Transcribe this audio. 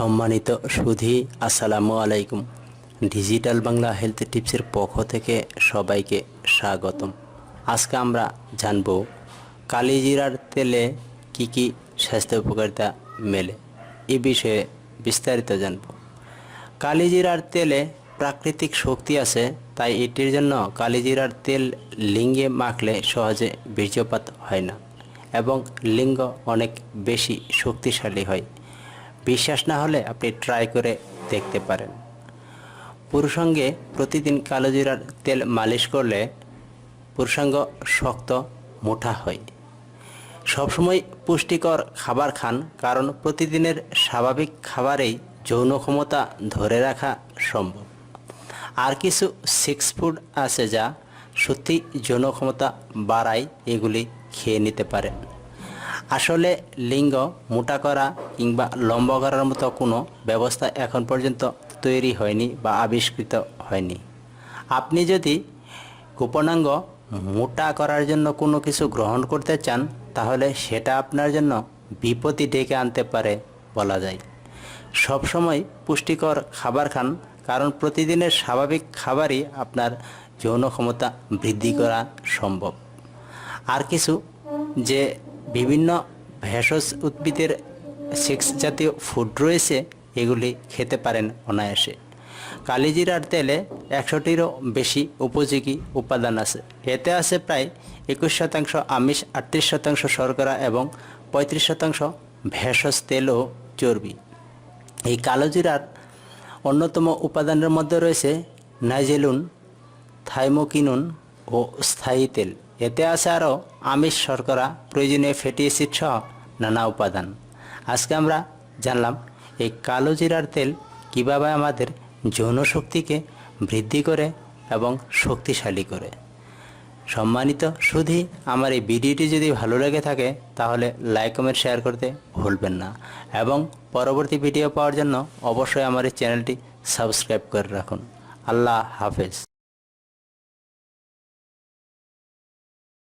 সম্মানিত সুধী, আসসালামু আলাইকুম। ডিজিটাল বাংলা হেলথ টিপসের পক্ষ থেকে সবাইকে স্বাগতম। আজকে আমরা জানব, কালিজিরার তেলে কি কি স্বাস্থ্য উপকারিতা মেলে? এ বিষয়ে বিস্তারিত জানব। কালিজিরার তেলে প্রাকৃতিক শক্তি আছে, তাই এটির জন্য কালিজিরার তেল লিঙ্গে মাখলে সহজে বীর্যপাত হয় না এবং লিঙ্গ অনেক বেশি শক্তিশালী হয়। বিশ্বাস না হলে আপনি ট্রাই করে দেখতে পারেন। পুরুষাঙ্গে প্রতিদিন কালোজিরার তেল মালিশ করলে পুরুষাঙ্গ শক্ত, মোটা হয়। সবসময় পুষ্টিকর খাবার খান কারণ প্রতিদিনের স্বাভাবিক খাবারেই যৌন ক্ষমতা ধরে রাখা সম্ভব। আর কিছু সিক্স ফুড আছে যা সত্যি যৌন ক্ষমতা বাড়ায়, এগুলি খেয়ে নিতে পারেন আসলে লিঙ্গ, মোটা করা কিংবা লম্বা করার মতো কোনো ব্যবস্থা এখন পর্যন্ত তৈরি হয়নি বা আবিষ্কৃত হয়নি। আপনি যদি গোপনাঙ্গ মোটা করার জন্য কোনো কিছু গ্রহণ করতে চান, তাহলে সেটা আপনার জন্য বিপত্তি ডেকে আনতে পারে বলা যায়। সবসময় পুষ্টিকর খাবার খান, কারণ প্রতিদিনের স্বাভাবিক খাবারই আপনার যৌন ক্ষমতা বৃদ্ধি করা সম্ভব। আর কিছু যে বিভিন্ন ভেষজ উদ্ভিদের সেক্স জাতীয় ফুড রয়েছে, এগুলি খেতে পারেন অনায়াসে। কালিজিরার তেলে একশোটিরও বেশি উপযোগী উপাদান আছে। এতে আছে প্রায় একুশ শতাংশ আমিষ, আটত্রিশ শতাংশ শর্করা এবং পঁয়ত্রিশ শতাংশ ভেষজ তেল ও চর্বি। এই কালোজিরার অন্যতম উপাদানের মধ্যে রয়েছে নাইজেলুন, থাইমোকিনুন ও স্থায়ী তেল। এতে আছে আরও আমিষ শর্করা, প্রয়োজনীয় ফ্যাটি অ্যাসিড সহ নানা উপাদান। আজকে আমরা জানলাম এই কালো জিরার তেল কীভাবে আমাদের যৌন শক্তিকে বৃদ্ধি করে এবং শক্তিশালী করে। সম্মানিত, শুধু আমার এই ভিডিওটি যদি ভালো লেগে থাকে, তাহলে লাইক কমেন্ট শেয়ার করতে ভুলবেন না। এবং পরবর্তী ভিডিও পাওয়ার জন্য অবশ্যই আমার এই চ্যানেলটি সাবস্ক্রাইব করে রাখুন। আল্লাহ হাফেজ।